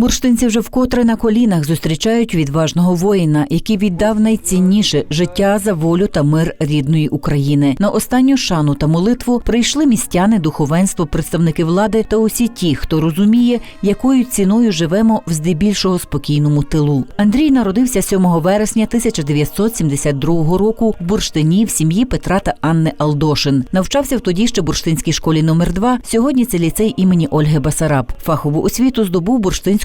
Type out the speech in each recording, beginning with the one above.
Бурштинці вже вкотре на колінах зустрічають відважного воїна, який віддав найцінніше життя за волю та мир рідної України. На останню шану та молитву прийшли містяни, духовенство, представники влади та усі ті, хто розуміє, якою ціною живемо в здебільшого спокійному тилу. Андрій народився 7 вересня 1972 року в Бурштині в сім'ї Петра та Анни Алдошин. Навчався в тоді ще Бурштинській школі номер 2 Сьогодні це ліцей імені Ольги Басараб. Фахову освіту здобув в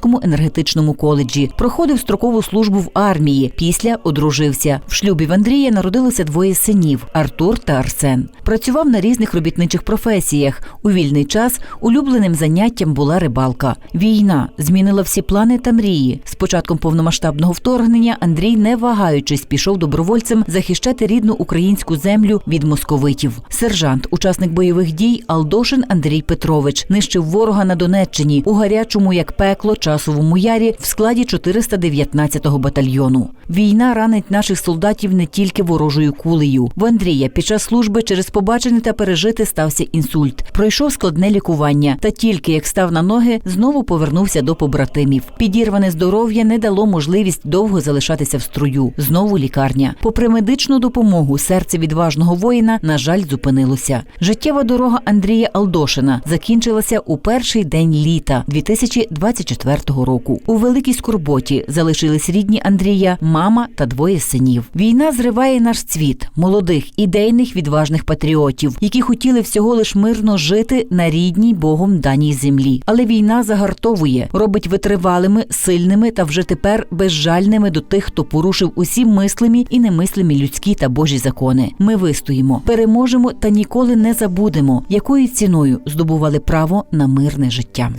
Бурштинському енергетичному коледжі. Проходив строкову службу в армії. Після одружився. В шлюбі в Андрія народилося двоє синів Артур та Арсен. Працював на різних робітничих професіях. У вільний час улюбленим заняттям була рибалка. Війна змінила всі плани та мрії. З початком повномасштабного вторгнення Андрій, не вагаючись, пішов добровольцем захищати рідну українську землю від московитів. Сержант, учасник бойових дій Алдошин Андрій Петрович, нищив ворога на Донеччині у гарячому, як пекло, часовому ярі в складі 419-го батальйону. Війна ранить наших солдатів не тільки ворожою кулею. В Андрія під час служби через побачене та пережити стався інсульт. Пройшов складне лікування, та тільки як став на ноги, знову повернувся до побратимів. Підірване здоров'я не дало можливість довго залишатися в струю. Знову лікарня. Попри медичну допомогу, серце відважного воїна, на жаль, зупинилося. Життєва дорога Андрія Алдошина закінчилася у перший день літа 2024 року. У великій скорботі залишились рідні Андрія, мама та двоє синів. Війна зриває наш цвіт молодих, ідейних, відважних патріотів, які хотіли всього лиш мирно жити на рідній Богом даній землі. Але війна загартовує, робить витривалими, сильними та вже тепер безжальними до тих, хто порушив усі мислимі і немислимі людські та божі закони. Ми вистоїмо, переможемо та ніколи не забудемо, якою ціною здобували право на мирне життя.